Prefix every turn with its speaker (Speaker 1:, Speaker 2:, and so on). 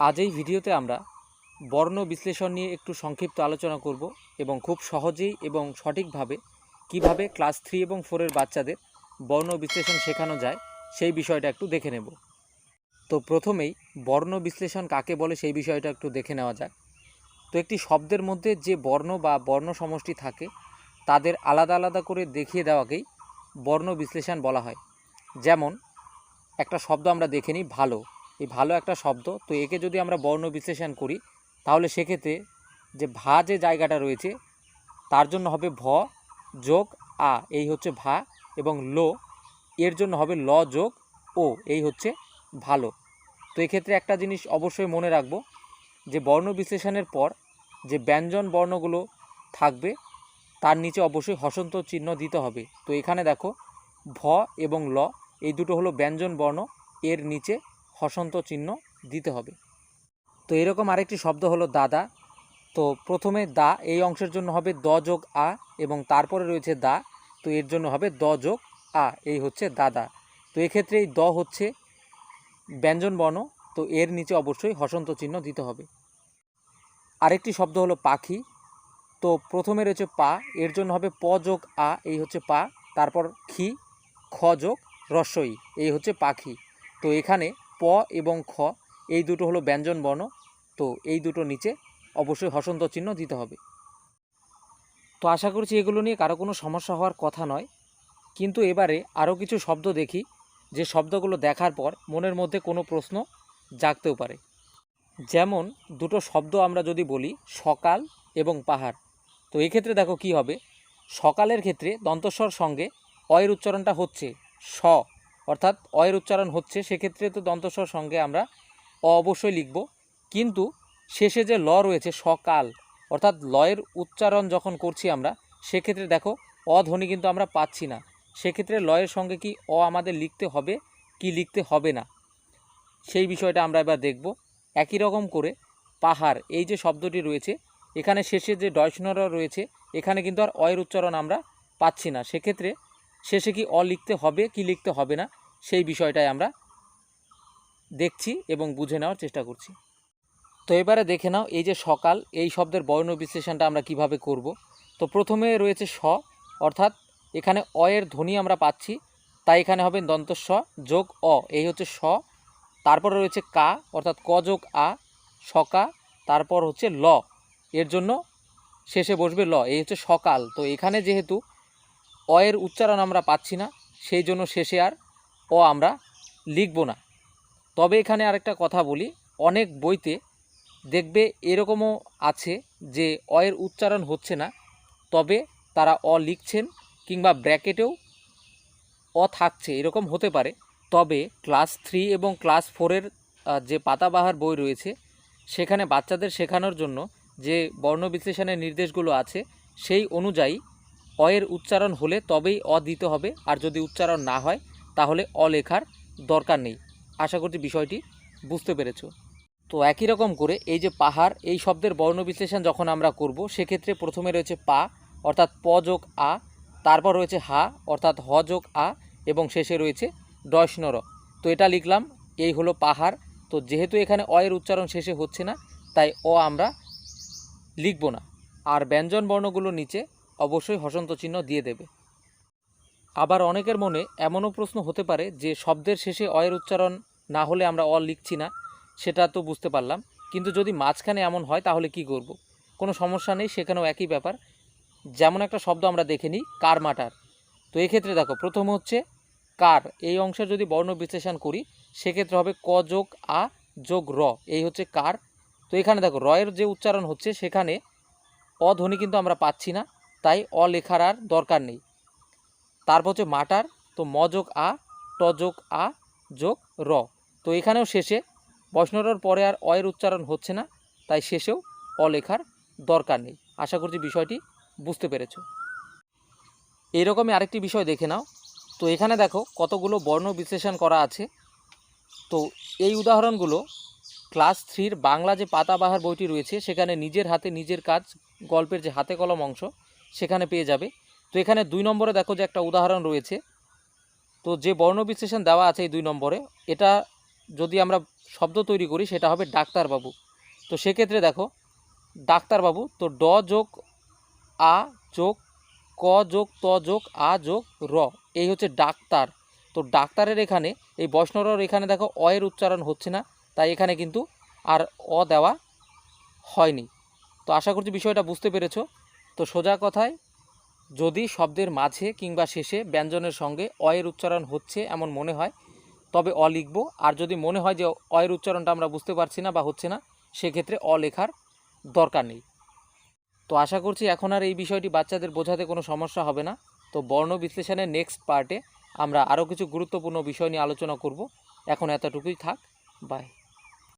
Speaker 1: আজ এই ভিডিওতে আমরা বর্ণ বিশ্লেষণ নিয়ে একটু সংক্ষিপ্ত আলোচনা করব এবং খুব সহজেই এবং সঠিকভাবে কীভাবে ক্লাস থ্রি এবং ফোরের বাচ্চাদের বর্ণ বিশ্লেষণ শেখানো যায় সেই বিষয়টা একটু দেখে নেব। তো প্রথমেই বর্ণ বিশ্লেষণ কাকে বলে সেই বিষয়টা একটু দেখে নেওয়া যাক। তো একটি শব্দের মধ্যে যে বর্ণ বা বর্ণ সমষ্টি থাকে, তাদের আলাদা আলাদা করে দেখিয়ে দেওয়াকেই বর্ণ বিশ্লেষণ বলা হয়। যেমন, একটা শব্দ আমরা দেখে নিই, ভালো। এই ভালো একটা শব্দ। তো একে যদি আমরা বর্ণ বিশ্লেষণ করি, তাহলে সেক্ষেত্রে যে ভা যে জায়গাটা রয়েছে, তার জন্য হবে ভ যোগ আ, এই হচ্ছে ভা, এবং লো, এর জন্য হবে ল যোগ ও, এই হচ্ছে ভালো। তো এক্ষেত্রে একটা জিনিস অবশ্যই মনে রাখব, যে বর্ণ বিশ্লেষণের পর যে ব্যঞ্জন বর্ণগুলো থাকবে, তার নিচে অবশ্যই হসন্ত চিহ্ন দিতে হবে। তো এখানে দেখো, ভ এবং ল, এই দুটো হলো ব্যঞ্জন বর্ণ, এর নিচে হসন্ত চিহ্ন দিতে হবে। তো এরকম আরেকটি শব্দ হলো দাদা। তো প্রথমে দা, এই অংশের জন্য হবে দ যোগ আ এবং তারপরে রয়েছে দা। তো এর জন্য হবে দ যোগ আ, এই হচ্ছে দাদা। তো এক্ষেত্রে এই দ হচ্ছে ব্যঞ্জন বর্ণ। তো এর নিচে অবশ্যই হসন্ত চিহ্ন দিতে হবে। আরেকটি শব্দ হলো পাখি। তো প্রথমে রয়েছে পা, এর জন্য হবে প যোগ আ, এই হচ্ছে পা। তারপর খি, খ যোগ রস্বই এই হচ্ছে পাখি। তো এখানে প এবং খ, এই দুটো হলো ব্যঞ্জন বর্ণ। তো এই দুটো নিচে অবশ্যই হসন্ত চিহ্ন দিতে হবে। তো আশা করছি এগুলো নিয়ে কারও কোনো সমস্যা হওয়ার কথা নয়। কিন্তু এবারে আরও কিছু শব্দ দেখি, যে শব্দগুলো দেখার পর মনের মধ্যে কোনো প্রশ্ন জাগতেও পারে। যেমন, দুটো শব্দ আমরা যদি বলি, সকাল এবং পাহাড়। তো এক্ষেত্রে দেখো কি হবে? সকালের ক্ষেত্রে দন্তস্বর সঙ্গে অয়ের উচ্চারণটা হচ্ছে স। অর্থাৎ অয়ের উচ্চারণ হচ্ছে, সেক্ষেত্রে তো দন্তস্বর সঙ্গে আমরা অ অবশ্যই লিখব। কিন্তু শেষে যে ল রয়েছে, সকাল, অর্থাৎ লয়ের উচ্চারণ যখন করছি আমরা, সেক্ষেত্রে দেখো অধ্বনি কিন্তু আমরা পাচ্ছি না। সেক্ষেত্রে লয়ের সঙ্গে কি অ আমাদের লিখতে হবে, কি লিখতে হবে না? সেই বিষয়টা আমরা এবার দেখব। একই রকম করে পাহাড়, এই যে শব্দটি রয়েছে, এখানে শেষে যে ডয়সনরা রয়েছে, এখানে কিন্তু আর অয়ের উচ্চারণ আমরা পাচ্ছি না। সেক্ষেত্রে শেষে কি অ লিখতে হবে, কি লিখতে হবে না? সেই বিষয়টাই আমরা দেখছি এবং বুঝে নেওয়ার চেষ্টা করছি। তো এবারে দেখে নাও, এই যে সকাল, এই শব্দের বর্ণ বিশ্লেষণটা আমরা কীভাবে করব? তো প্রথমে রয়েছে স, অর্থাৎ এখানে অ এর ধ্বনি আমরা পাচ্ছি, তাই এখানে হবে দন্তস্ব যোগ অ, এই হচ্ছে স। তারপরে রয়েছে কা, অর্থাৎ ক যোগ আ সকা তারপর হচ্ছে ল। এর জন্য শেষে বসবে ল, এই হচ্ছে সকাল। তো এখানে যেহেতু অ এর উচ্চারণ আমরা পাচ্ছি না, সেই জন্য শেষে আর অ আমরা লিখব না। তবে এখানে আরেকটা কথা বলি, অনেক বইতে দেখবে এরকমও আছে যে অয়ের উচ্চারণ হচ্ছে না, তবে তারা অ লিখছেন কিংবা ব্র্যাকেটেও অ থাকছে, এরকম হতে পারে। তবে ক্লাস থ্রি এবং ক্লাস ফোরের যে পাতাবাহার বই রয়েছে, সেখানে বাচ্চাদের শেখানোর জন্য যে বর্ণ বিশ্লেষণের নির্দেশগুলো আছে, সেই অনুযায়ী অয়ের উচ্চারণ হলে তবেই অ দিতে হবে, আর যদি উচ্চারণ না হয় তাহলে অ লেখার দরকার নেই। আশা করছি বিষয়টি বুঝতে পেরেছ। তো একই রকম করে এই যে পাহাড়, এই শব্দের বর্ণ বিশ্লেষণ যখন আমরা করব, সেক্ষেত্রে প্রথমে রয়েছে পা, অর্থাৎ প যোগ আ, তারপর রয়েছে হা, অর্থাৎ হ যোগ আ, এবং শেষে রয়েছে ডয়সনর তো এটা লিখলাম, এই হলো পাহাড়। তো যেহেতু এখানে অয়ের উচ্চারণ শেষে হচ্ছে না, তাই অ আমরা লিখব না। আর ব্যঞ্জন বর্ণগুলো নিচে অবশ্যই হসন্ত চিহ্ন দিয়ে দেবে। আবার অনেকের মনে এমনও প্রশ্ন হতে পারে যে শব্দের শেষে অয়ের উচ্চারণ না হলে আমরা অ লিখছি না, সেটা তো বুঝতে পারলাম। কিন্তু যদি মাঝখানে এমন হয়, তাহলে কি করব। কোনো সমস্যা নেই, সেখানেও একই ব্যাপার। যেমন একটা শব্দ আমরা দেখে নিই, কার মাটার। তো এক্ষেত্রে দেখো, প্রথম হচ্ছে কার। এই অংশের যদি বর্ণ বিশ্লেষণ করি, সেক্ষেত্রে হবে ক যোগ আ যোগ র। এই হচ্ছে কার। তো এখানে দেখো, রয়ের যে উচ্চারণ হচ্ছে, সেখানে অধ্বনি কিন্তু আমরা পাচ্ছি না, তাই অ লেখার আর দরকার নেই। তারপর হচ্ছে মাটার, তো ম যোগ আ, ট যোগ আ, যোগ র। তো এখানেও শেষে বৈষ্ণবর পরে আর অয়ের উচ্চারণ হচ্ছে না, তাই শেষেও অ লেখার দরকার নেই। আশা করছি বিষয়টি বুঝতে পেরেছ। এইরকমই আরেকটি বিষয় দেখে নাও। তো এখানে দেখো কতগুলো বর্ণ বিশ্লেষণ করা আছে। তো এই উদাহরণগুলো ক্লাস থ্রির বাংলা যে পাতাবাহার বইটি রয়েছে, সেখানে নিজের হাতে নিজের কাজ, গল্পের যে হাতে কলম অংশ, সেখানে পেয়ে যাবে। তো এখানে দুই নম্বরে দেখো যে একটা উদাহরণ রয়েছে। তো যে বর্ণ বিশ্লেষণ দেওয়া আছে এই দুই নম্বরে, এটা যদি আমরা শব্দ তৈরি করি, সেটা হবে ডাক্তারবাবু। তো সেক্ষেত্রে দেখো, ডাক্তারবাবু, তো ড যোগ আ যোগ ক যোগ ত যোগ আ যোগ র, এই হচ্ছে ডাক্তার। তো ডাক্তারের এখানে, এই বৈষ্ণবর এখানে দেখো, অ এর উচ্চারণ হচ্ছে না, তাই এখানে কিন্তু আর অ দেওয়া হয়নি। তো আশা করছি বিষয়টা বুঝতে পেরেছ। তো সোজা কথায় যদি শব্দের মাঝে কিংবা শেষে ব্যঞ্জনের সঙ্গে অয়ের উচ্চারণ হচ্ছে এমন মনে হয়, তবে অ লিখব। আর যদি মনে হয় যে অয়ের উচ্চারণটা আমরা বুঝতে পারছি না বা হচ্ছে না, সেক্ষেত্রে অ লেখার দরকার নেই। তো আশা করছি এখন আর এই বিষয়টি বাচ্চাদের বোঝাতে কোনো সমস্যা হবে না। তো বর্ণ বিশ্লেষণের নেক্সট পার্টে আমরা আরও কিছু গুরুত্বপূর্ণ বিষয় নিয়ে আলোচনা করব। এখন এতটুকুই থাক। বাই।